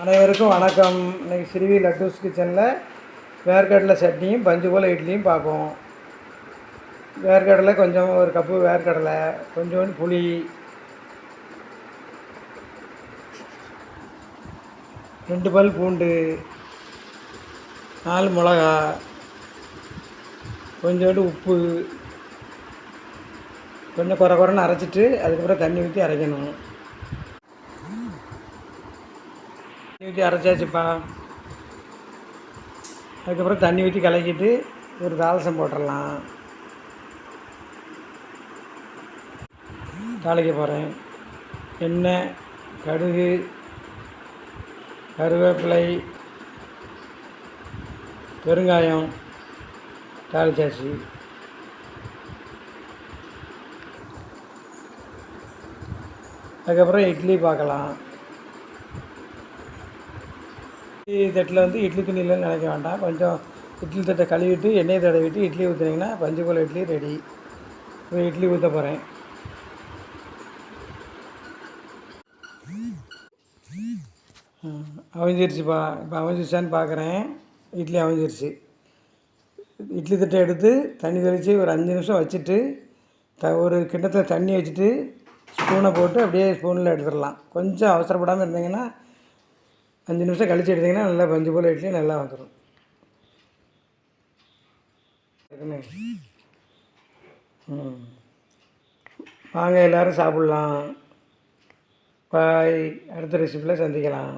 அனைவருக்கும் வணக்கம். இன்றைக்கி ஸ்ரீவி லட்டூஸ் கிச்சனில் வேர்க்கடலை சட்னியும் பஞ்சு போல் இட்லியும் பார்ப்போம். வேர்க்கடலை கொஞ்சம் ஒரு கப்பு வேர்க்கடலை கொஞ்சோண்டு புளி. ரெண்டு பல் பூண்டு. நாலு மிளகா. கொஞ்சோண்டு உப்பு. கொஞ்சம் குறை குறைன்னு அரைச்சிட்டு அதுக்கப்புறம் தண்ணி ஊற்றி அரைக்கணும் தண்ணி ஊற்றி அரைச்சாச்சுப்பா. அதுக்கப்புறம் தண்ணி ஊற்றி கலக்கிட்டு ஒரு தாளசம் போட்டுடலாம். தாளிக்க போகிறேன் எண்ணெய் கடுகு கருவேப்பிலை பெருங்காயம் தாளிச்சாச்சு. அதுக்கப்புறம் இட்லி பார்க்கலாம். தட்டில் வந்து இட்லி துணியில் நினைக்க வேண்டாம். கொஞ்சம் இட்லி தட்டை கழுவிட்டு எண்ணெய் தடவிட்டு இட்லி ஊற்றுனீங்கன்னா பஞ்சு இட்லி ரெடி இப்போ இட்லி ஊற்ற போகிறேன் அவிஞ்சிருச்சுப்பா. இப்போ அவிஞ்சிருச்சான்னு பார்க்குறேன் இட்லி அவிஞ்சிருச்சு. இட்லி தட்டை எடுத்து தண்ணி தெளித்து ஒரு அஞ்சு நிமிஷம் வச்சுட்டு த ஒரு கிண்ணத்தில் தண்ணி வச்சுட்டு ஸ்பூனை போட்டு அப்படியே ஸ்பூனில் எடுத்துடலாம். கொஞ்சம் அவசரப்படாமல் இருந்தீங்கன்னா அஞ்சு நிமிஷம் கழிச்சு எடுத்தீங்கன்னா நல்லா பஞ்சு போல் இட்லி நல்லா வந்துடும் ம். வாங்க எல்லோரும் சாப்பிட்லாம். பாய். அடுத்த ரெசிப்பியில் சந்திக்கலாம்.